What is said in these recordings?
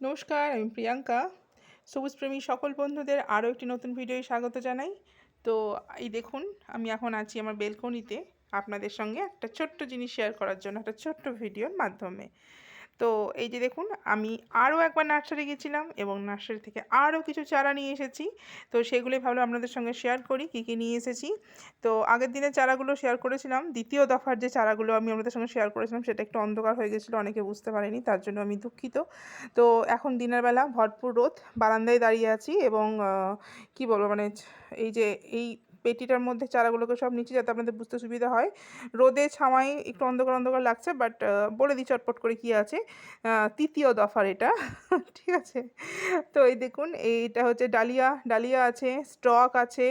নমস্কার, আমি প্রিয়াঙ্কা। সবুজ প্রেমী সকল বন্ধুদের আরও একটি নতুন ভিডিওয় স্বাগত জানাই। তো এই দেখুন, আমি এখন আছি আমার বেলকনিতে আপনাদের সঙ্গে একটা ছোট্ট জিনিস শেয়ার করার জন্য, একটা ছোট্ট ভিডিওর মাধ্যমে। তো এই যে দেখুন, আমি আরও একবার নার্সারি গেছিলাম এবং নার্সারি থেকে আরও কিছু চারা নিয়ে এসেছি। তো সেগুলি ভাবলাম আপনাদের সঙ্গে শেয়ার করি, কী কী নিয়ে এসেছি। তো আগের দিনের চারাগুলো শেয়ার করেছিলাম। দ্বিতীয় দফার যে চারাগুলো আমি আপনাদের সঙ্গে শেয়ার করেছিলাম, সেটা একটু অন্ধকার হয়ে গেছিল, অনেকে বুঝতে পারেনি, তার জন্য আমি দুঃখিত। তো এখন দিনের বেলা ভরপুর রোদ, বারান্দায় দাঁড়িয়ে আছি এবং কি বলব মানে এই যে এই পেটিটার মধ্যে চারাগুলোকে সব নিচে যাতে আপনাদের বুঝতে সুবিধা হয়। রোদে ছামাই একটু অন্ধকার অন্ধকার লাগছে বাট বলে দিই চটপট করে কী আছে। তৃতীয় দফার এটা, ঠিক আছে? তো এই দেখুন, এইটা হচ্ছে ডালিয়া ডালিয়া আছে, স্টক আছে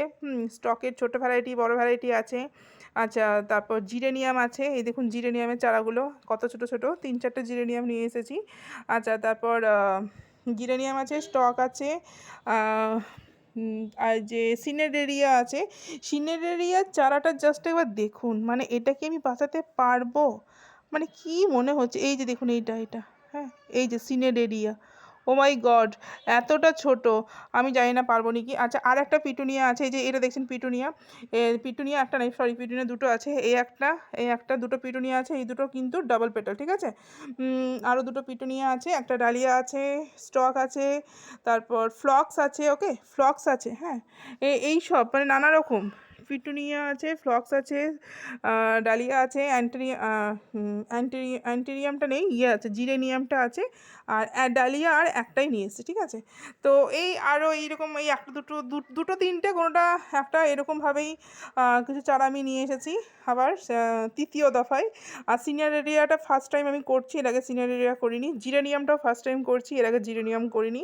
স্টকের ছোটো ভ্যারাইটি বড় ভ্যারাইটি আছে। আচ্ছা তারপর জিরেনিয়াম আছে, এই দেখুন জিরেনিয়ামের চারাগুলো, কত ছোট ছোট, তিন চারটে জিরেনিয়াম নিয়ে এসেছি। আচ্ছা তারপর জিরেনিয়াম আছে, স্টক আছে আর যে সিনেরেরিয়া আছে সিনেরেরিয়ার চারাটা জাস্ট একবার দেখুন। মানে এটা কি আমি বাঁচাতে পারব? মানে কি মনে হচ্ছে? এই যে দেখুন এইটা এটা হ্যাঁ? এই যে সিনেরেরিয়া ও মাই গড এতটা ছোট। আমি জানি না পারব নাকি। আচ্ছা আর একটা পিটুনিয়া আছে, এই যে এটা দেখছেন পিটুনিয়া। পিটুনিয়া একটা নেই সরি পিটুনিয়া দুটো আছে। এই একটা এই একটা দুটো পিটুনিয়া আছে, এই দুটো কিন্তু ডাবল পেটাল ঠিক আছে? আরও দুটো পিটুনিয়া আছে, একটা ডালিয়া আছে, স্টক আছে, তারপর ফ্লক্স আছে ওকে ফ্লক্স আছে হ্যাঁ? এই সব মানে নানা রকম। পিটুনিয়া আছে, ফ্লক্স আছে ডালিয়া আছে অ্যান্টেরি অ্যান্টেরি অ্যান্টেরিয়ামটা নেই ইয়ে আছে, জিরেনিয়ামটা আছে, আর ডালিয়া আর একটাই নিয়ে এসেছে, ঠিক আছে? তো এই আরও এইরকম এই একটা দুটো দুটো তিনটে, কোনোটা একটা এরকমভাবেই কিছু চারা আমি নিয়ে এসেছি আবার তৃতীয় দফায়। আর সিনিয়র এরিয়াটা ফার্স্ট টাইম আমি করছি, এর আগে সিনিয়র এরিয়া করিনি, জিরেনিয়ামটাও ফার্স্ট টাইম করছি, এর আগে জিরেনিয়াম করিনি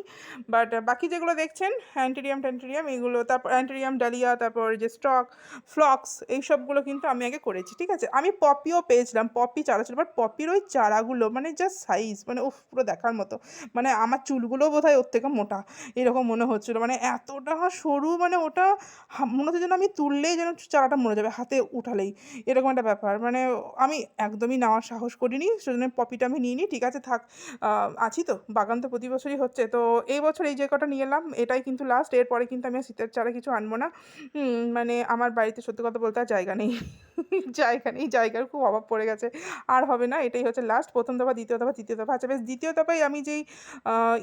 বাট বাকি যেগুলো দেখছেন অ্যান্টেরিয়াম ট্যান্টেরিয়াম এগুলো, তারপর অ্যান্টেরিয়াম, ডালিয়া, তারপর যে স্টক ফ্লক্স এইসবগুলো কিন্তু আমি আগে করেছি, ঠিক আছে? আমি পপিও পেয়েছিলাম পপি চারা ছিল বাট পপির ওই চারাগুলো মানে জাস্ট সাইজ মানে ও পুরো দেখার মতো। মানে আমার চুলগুলোও বোধ হয় ওর থেকে মোটা, এরকম মনে হচ্ছিল। মানে এতটা সরু মানে ওটা মনে হচ্ছে যেন আমি তুললেই যেন চারাটা মরে যাবে, হাতে উঠালেই। এরকম একটা ব্যাপার। মানে আমি একদমই নেওয়ার সাহস করিনি, সেজন্য পপিটা আমি নিই নি ঠিক আছে? থাক আছি তো, বাগান তো প্রতি বছরই হচ্ছে। তো এই বছর এই যে কটা নিয়ে এলাম, এটাই কিন্তু লাস্ট এরপরে কিন্তু আমি শীতের চারা কিছু আনব না। মানে আমার বাড়িতে সত্যি কথা বলতে আর জায়গা নেই। জায়গা নেই, জায়গার খুব অভাব পড়ে গেছে। আর হবে না, এটাই হচ্ছে লাস্ট প্রথম দফা, দ্বিতীয় দফা, তৃতীয় দফা। আচ্ছা বেশ, দ্বিতীয় দফায় আমি যেই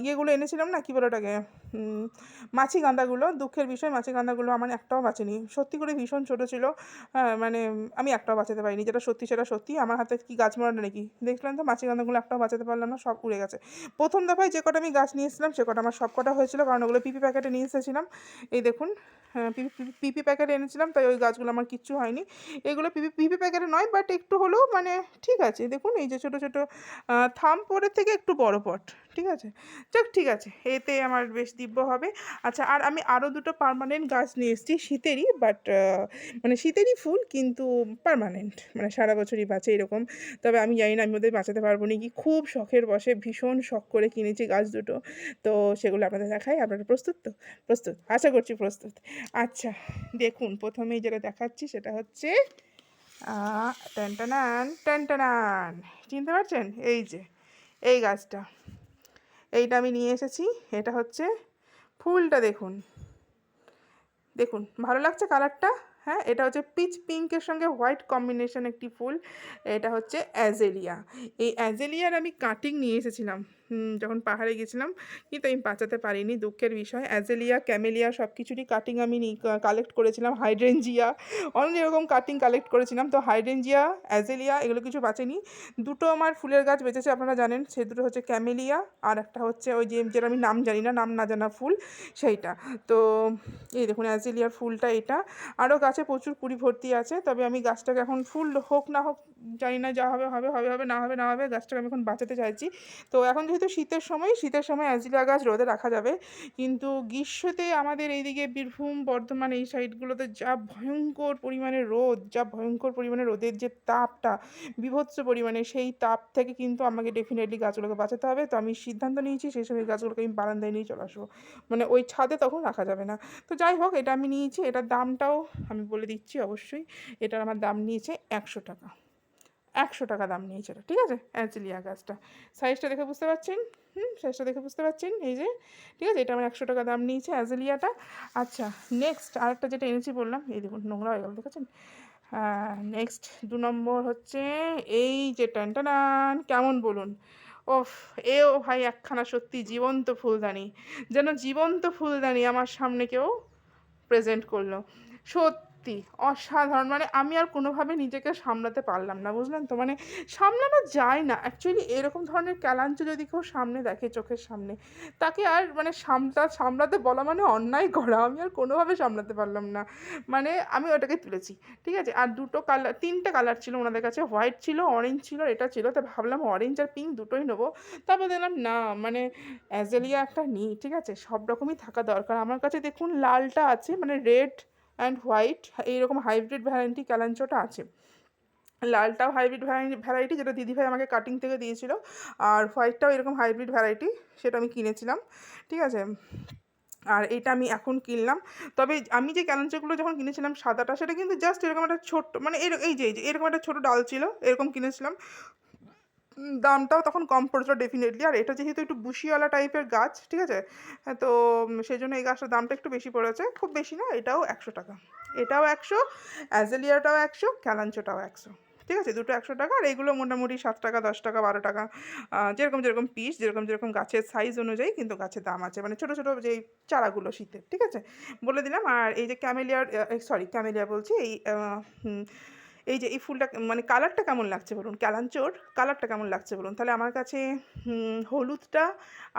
ইয়েগুলো এনেছিলাম না, কী বলে ওটাকে মাছি গাঁদাগুলো, দুঃখের বিষয়, মাছি গাঁদাগুলো আমার একটাও বাঁচেনি। সত্যি করে ভীষণ ছোটো ছিল হ্যাঁ মানে আমি একটাও বাঁচাতে পারিনি। যেটা সত্যি, সেটা সত্যি। আমার হাতে কি গাছ মরাটা নাকি? দেখলাম তো, মাছি গাঁদাগুলো একটাও বাঁচাতে পারলাম না, সব উড়ে গেছে। প্রথম দফায় যে কটা আমি গাছ নিয়ে এসেছিলাম সে কটা আমার সব কটা হয়েছিল, কারণ ওগুলো পিপি প্যাকেটে নিয়ে এসেছিলাম। এই দেখুন হ্যাঁ পিপি প্যাকেট এনেছিলাম, তাই ওই গাছগুলো আমার কিচ্ছু হয়নি। এগুলো পিপি পিপি প্যাকেটে নয় বাট একটু হলেও মানে ঠিক আছে। দেখুন, এই যে ছোটো ছোটো থাম পরের থেকে একটু বড় পট, ঠিক আছে? যাক, ঠিক আছে, এতে আমার বেশ দিব্য হবে। আচ্ছা আর আমি আরও দুটো পারমানেন্ট গাছ নিয়ে এসেছি, শীতেরই বাট মানে শীতেরই ফুল, কিন্তু পারমানেন্ট মানে সারা বছরই বাঁচে এরকম। তবে আমি জানি না, আমি ওদের বাঁচাতে পারব নাকি। খুব শখের বসে, ভীষণ শখ করে কিনেছি গাছ দুটো। তো সেগুলো আপনাদের দেখাই, আপনারা প্রস্তুত তো? প্রস্তুত, আশা করছি প্রস্তুত। আচ্ছা দেখুন, প্রথমেই যেটা দেখাচ্ছি সেটা হচ্ছে ট্যান্টানান টেন্টানান চিনতে পারছেন? এই যে, এই গাছটা। এইটা আমি নিয়ে এসেছি। এটা হচ্ছে ফুলটা দেখুন। দেখুন, ভালো লাগছে কালারটা? হ্যাঁ এটা হচ্ছে পিচ পিঙ্কের সঙ্গে হোয়াইট কম্বিনেশন একটি ফুল। এটা হচ্ছে অ্যাজেলিয়া। এই অ্যাজেলিয়ার আমি কাটিং নিয়ে এসেছিলাম। যখন পাহাড়ে গেছিলাম, কিন্তু আমি বাঁচাতে পারিনি। দুঃখের বিষয়, অ্যাজেলিয়া, ক্যামেলিয়া সব কিছুরই কাটিং আমি কালেক্ট করেছিলাম। হাইড্রেনজিয়া অনেক এরকম কাটিং কালেক্ট করেছিলাম। তো হাইড্রেনজিয়া অ্যাজেলিয়া, এগুলো কিছু বাঁচেনি। দুটো আমার ফুলের গাছ বেঁচেছে, আপনারা জানেন। সে দুটো হচ্ছে ক্যামেলিয়া, আর একটা হচ্ছে ওই যে, যেটা আমি নাম জানি না, নাম না জানা ফুল, সেইটা। তো এই দেখুন, অ্যাজেলিয়ার ফুলটা এটা। আরও গাছে প্রচুর কুড়ি ভর্তি আছে, তবে আমি গাছটাকে এখন ফুল হোক না হোক, জানি না যা হবে হবে হবে হবে, না হবে না হবে, গাছটাকে আমি এখন বাঁচাতে চাইছি। তো এখন যেহেতু শীতের সময় শীতের সময় অ্যাজিলা গাছ রোদে রাখা যাবে। কিন্তু গ্রীষ্মতে আমাদের এইদিকে বীরভূম, বর্ধমান এই সাইডগুলোতে যা ভয়ঙ্কর পরিমাণে রোদ, যা ভয়ঙ্কর পরিমাণে রোদের যে তাপটা, বিভৎস পরিমাণে, সেই তাপ থেকে কিন্তু আমাকে ডেফিনেটলি গাছগুলোকে বাঁচাতে হবে। তো আমি সিদ্ধান্ত নিয়েছি, সেই সময় গাছগুলোকে আমি বারান্দায় নিয়ে চলে আসব। মানে ওই ছাদে তখন রাখা যাবে না। তো যাই হোক, এটা আমি নিয়েছি, এটার দামটাও আমি বলে দিচ্ছি অবশ্যই এটার আমার দাম নিয়েছে একশো টাকা। একশো টাকা দাম নিয়েছে এটা, ঠিক আছে? অ্যাঞ্জেলিয়া গাছটা। সাইজটা দেখে বুঝতে পারছেন? হুম সাইজটা দেখে বুঝতে পারছেন? এই যে ঠিক আছে? এটা আমার একশো টাকা দাম নিয়েছে অ্যাজেলিয়াটা আচ্ছা নেক্সট আরেকটা যেটা এনেছি বললাম এই দেখুন নোংরা হয়ে গেল দেখেছেন? হ্যাঁ নেক্সট দু নম্বর হচ্ছে এই যে টানটানান কেমন বলুন? ওফ এও ভাই একখানা সত্যি জীবন্ত ফুলদানি। যেন জীবন্ত ফুলদানি আমার সামনে কেউ প্রেজেন্ট করল। সত্যি অসাধারণ। মানে আমি আর কোনোভাবে নিজেকে সামলাতে পারলাম না, বুঝলেন তো? মানে সামলানো যায় না। অ্যাকচুয়ালি এরকম ধরনের ক্যালাঞ্চ যদি কেউ সামনে দেখে চোখের সামনে, তাকে আর মানে সামলা, সামলাতে বলা মানে অন্যায় করা। আমি আর কোনোভাবে সামলাতে পারলাম না। মানে আমি ওটাকে তুলেছি, ঠিক আছে? আর দুটো কালার, তিনটে কালার ছিল ওনাদের কাছে। হোয়াইট ছিল, অরেঞ্জ ছিল এটা ছিল। তো ভাবলাম অরেঞ্জ আর পিঙ্ক দুটোই নেব। তারপর দেখলাম, না মানে অ্যাজেলিয়া একটা নিই, ঠিক আছে? সব রকমই থাকা দরকার। আমার কাছে দেখুন, লালটা আছে মানে রেড অ্যান্ড হোয়াইট এইরকম হাইব্রিড ভ্যারাইটি ক্যালাঞ্চোটা আছে। লালটাও হাইব্রিড ভ্যারাইটি যেটা দিদিভাই আমাকে কাটিং থেকে দিয়েছিল। আর হোয়াইটটাও এরকম হাইব্রিড ভ্যারাইটি সেটা আমি কিনেছিলাম। ঠিক আছে? আর এটা আমি এখন কিনলাম। তবে আমি যে ক্যালেন্সারগুলো যখন কিনেছিলাম সাদাটা, সেটা কিন্তু জাস্ট এরকম একটা ছোট্ট মানে এই যে এই যে, এরকম একটা ছোটো ডাল ছিল, এরকম কিনেছিলাম। দামটাও তখন কম পড়েছিল ডেফিনেটলি আর এটা যেহেতু একটু বুশিওয়ালা টাইপের গাছ ঠিক আছে? হ্যাঁ, তো সেই জন্য এই গাছটার দামটা একটু বেশি পড়েছে। খুব বেশি না এটাও একশো টাকা। এটাও একশো অ্যাজেলিয়াটাও একশো ক্যালাঞ্চোটাও একশো। ঠিক আছে? দুটো একশো টাকা আর এগুলো মোটামুটি সাত টাকা দশ টাকা বারো টাকা যেরকম যেরকম পিস যেরকম যেরকম গাছের সাইজ অনুযায়ী কিন্তু গাছের দাম আছে। মানে ছোটো ছোটো যেই চারাগুলো শীতের ঠিক আছে? বলে দিলাম। আর এই যে ক্যামেলিয়ার সরি ক্যামেলিয়া বলছি এই এই যে এই ফুলটা মানে কালারটা কেমন লাগছে বলুন? ক্যালাঞ্চোর কালারটা কেমন লাগছে বলুন? তাহলে আমার কাছে হলুদটা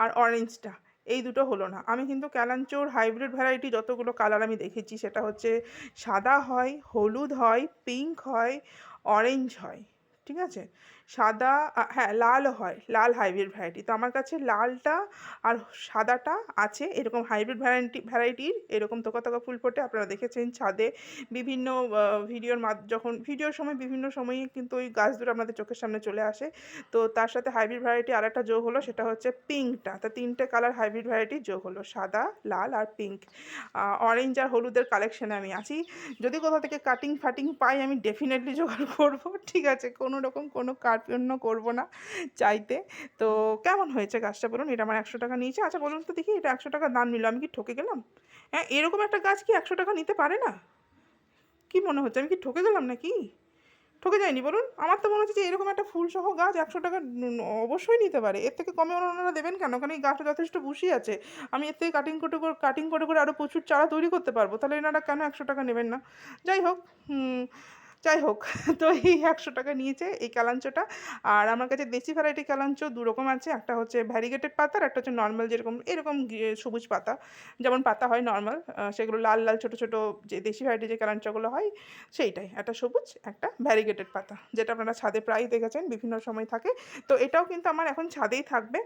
আর অরেঞ্জটা এই দুটো হলো না। আমি কিন্তু ক্যালাঞ্চোর হাইব্রিড ভ্যারাইটি যতগুলো কালার আমি দেখেছি, সেটা হচ্ছে সাদা হয়, হলুদ হয় পিঙ্ক হয় অরেঞ্জ হয়, ঠিক আছে? সাদা হ্যাঁ লালও হয়, লাল হাইব্রিড ভ্যারাইটি তো আমার কাছে লালটা আর সাদাটা আছে, এরকম হাইব্রিড ভ্যারাইটি ভ্যারাইটির এরকম তোকা তোকা ফুল ফোটে, আপনারা দেখেছেন ছাদে বিভিন্ন ভিডিওর যখন, ভিডিওর সময় বিভিন্ন সময়ে কিন্তু ওই গাছ দুটো আপনাদের চোখের সামনে চলে আসে। তো তার সাথে হাইব্রিড ভ্যারাইটি আর একটা যোগ হলো, সেটা হচ্ছে পিঙ্কটা তা তিনটে কালার হাইব্রিড ভ্যারাইটি যোগ হলো, সাদা, লাল আর পিঙ্ক অরেঞ্জ আর হলুদের কালেকশানে আমি আছি। যদি কোথাও থেকে কাটিং ফাটিং পাই, আমি ডেফিনেটলি জোগাড় করব, ঠিক আছে? কোনো রকম কোনো কার্পণ্য করব না চাইতে। তো কেমন হয়েছে গাছটা বলুন? এটা আমার একশো টাকা নিয়েছে। আচ্ছা বলুন তো দেখি, এটা একশো টাকা দাম নিল। আমি কি ঠকে গেলাম? হ্যাঁ এরকম একটা গাছ কি একশো টাকা নিতে পারে না? কি মনে হচ্ছে? আমি কি ঠকে গেলাম নাকি? ঠকে যায়নি বলুন। আমার তো মনে হচ্ছে যে এরকম একটা ফুলসহ গাছ একশো টাকা অবশ্যই নিতে পারে। এর থেকে কমে ওনারা দেবেন কেন? কারণ এই গাছটা যথেষ্ট বুশি আছে। আমি এর থেকে কাটিং করে করে কাটিং করে করে আরও প্রচুর চারা তৈরি করতে পারব। তাহলে এনারা কেন একশো টাকা নেবেন না? যাই হোক যাই হোক, তো এই একশো টাকা নিয়েছে এই ক্যালাঞ্চোটা আর আমার কাছে দেশি ভ্যারাইটি ক্যালাঞ্চো দু রকম আছে। একটা হচ্ছে ভ্যারিগেটেড পাতা আর একটা হচ্ছে নর্মাল যেরকম, এরকম সবুজ পাতা। যেমন পাতা হয় নর্মাল সেগুলো লাল লাল, ছোটো ছোটো যে দেশি ভ্যারাইটি যে ক্যালাঞ্চোগুলো হয়, সেইটাই। একটা সবুজ, একটা ভ্যারিগেটেড পাতা, যেটা আপনারা ছাদে প্রায়ই দেখেছেন, বিভিন্ন সময় থাকে। তো এটাও কিন্তু আমার এখন ছাদেই থাকবে।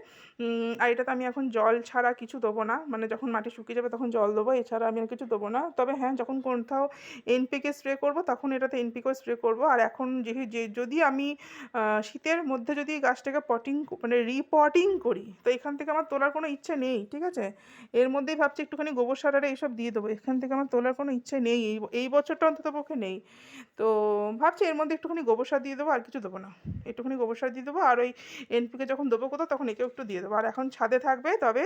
আর এটাতে আমি এখন জল ছাড়া কিছু দেবো না। মানে যখন মাটি শুকিয়ে যাবে তখন জল দেবো, এছাড়া আমি আর কিছু দেবো না। তবে হ্যাঁ যখন কোথাও এনপিকে স্প্রে করব, তখন এটাতে এনপিকেও স্প্রে করব। আর এখন যে যদি আমি শীতের মধ্যে যদি গাছটাকে পটিং মানে রিপটিং করি, তো এখান থেকে আমার তোলার কোনো ইচ্ছে নেই, ঠিক আছে? এর মধ্যেই ভাবছি একটুখানি গোবর সার আর এইসব দিয়ে দেবো। এখান থেকে আমার তোলার কোনো ইচ্ছে নেই, এই এই বছরটা অন্তত পক্ষে নেই। তো ভাবছি এর মধ্যে একটুখানি গোবর সার দিয়ে দেবো, আর কিছু দেবো না। একটুখানি গোবর সার দিয়ে দেবো, আর ওই এনপিকে যখন দেবো কোথাও তখন একেও একটু দিয়ে দেবো। আর এখন ছাদে থাকবে, তবে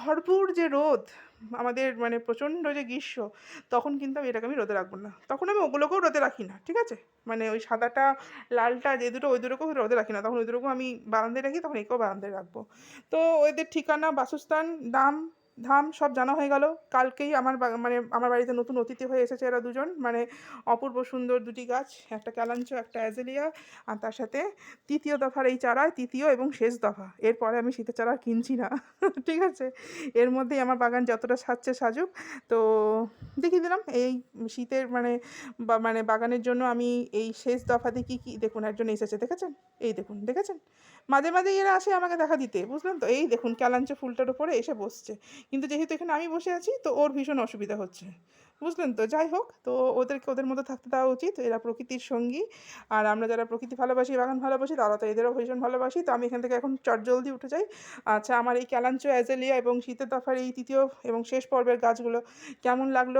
ভরপুর যে রোদ আমাদের মানে প্রচণ্ড যে গ্রীষ্ম, তখন কিন্তু আমি এটাকে আমি রোদে রাখব না। তখন আমি ওগুলোকেও রোদে রাখি না, ঠিক আছে? মানে ওই সাদাটা, লালটা যে দুটো, ওই দুটোকেও রোদে রাখি না। তখন ওই দুটোকেও আমি বারান্দায় রাখি, তখন একেও বারান্দায় রাখব। তো ওদের ঠিকানা, বাসস্থান, দাম ধাম সব জানা হয়ে গেল। কালকেই আমার মানে আমার বাড়িতে নতুন অতিথি হয়ে এসেছে এরা দুজন। মানে অপূর্ব সুন্দর দুটি গাছ, একটা ক্যালাঞ্চ একটা অ্যাজেলিয়া, আর তার সাথে তৃতীয় দফার এই চারা তৃতীয় এবং শেষ দফা। এরপরে আমি শীতের চারা কিনছি না। ঠিক আছে? এর মধ্যেই আমার বাগান যতটা সাজছে সাজুক। তো দেখিয়ে দিলাম, এই শীতের মানে বা মানে বাগানের জন্য আমি এই শেষ দফাতে কী কী, দেখুন একজন এসেছে, দেখেছেন? এই দেখুন, দেখেছেন? মাঝে মাঝে এরা আসে আমাকে দেখা দিতে, বুঝলেন তো? এই দেখুন ক্যালাঞ্চো ফুলটার উপরে এসে বসছে। কিন্তু যেহেতু এখানে আমি বসে আছি, তো ওর ভীষণ অসুবিধা হচ্ছে। বুঝলেন তো? যাই হোক, তো ওদেরকে ওদের মতো থাকতে দেওয়া উচিত। এরা প্রকৃতির সঙ্গী। আর আমরা যারা প্রকৃতি ভালোবাসি, বাগান ভালোবাসি, তারা তো এদেরও ভীষণ ভালোবাসি। তো আমি এখান থেকে এখন চট জলদি উঠে যাই। আচ্ছা আমার এই ক্যালাঞ্চো অ্যাজেলিয়া এবং শীতের দফার এই তৃতীয় এবং শেষ পর্বের গাছগুলো কেমন লাগল?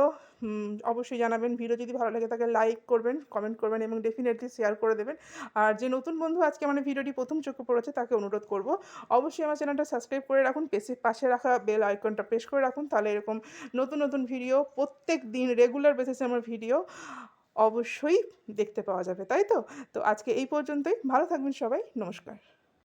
অবশ্যই জানাবেন। ভিডিও যদি ভালো লাগে তাকে লাইক করবেন, কমেন্ট করবেন এবং ডেফিনেটলি শেয়ার করে দেবেন। আর যে নতুন বন্ধু আজকে মানে ভিডিওটি প্রথম চোখে পড়েছে তাকে অনুরোধ করব, অবশ্যই আমার চ্যানেলটা সাবস্ক্রাইব করে রাখুন পেছে পাশে রাখা বেল আইকনটা প্রেস করে রাখুন। তাহলে এরকম নতুন নতুন ভিডিও প্রত্যেক দিন রেগুলার বেসিসে আমার ভিডিও অবশ্যই দেখতে পাওয়া যাবে, তাই তো? তো আজকে এই পর্যন্তই, ভালো থাকবেন সবাই, নমস্কার।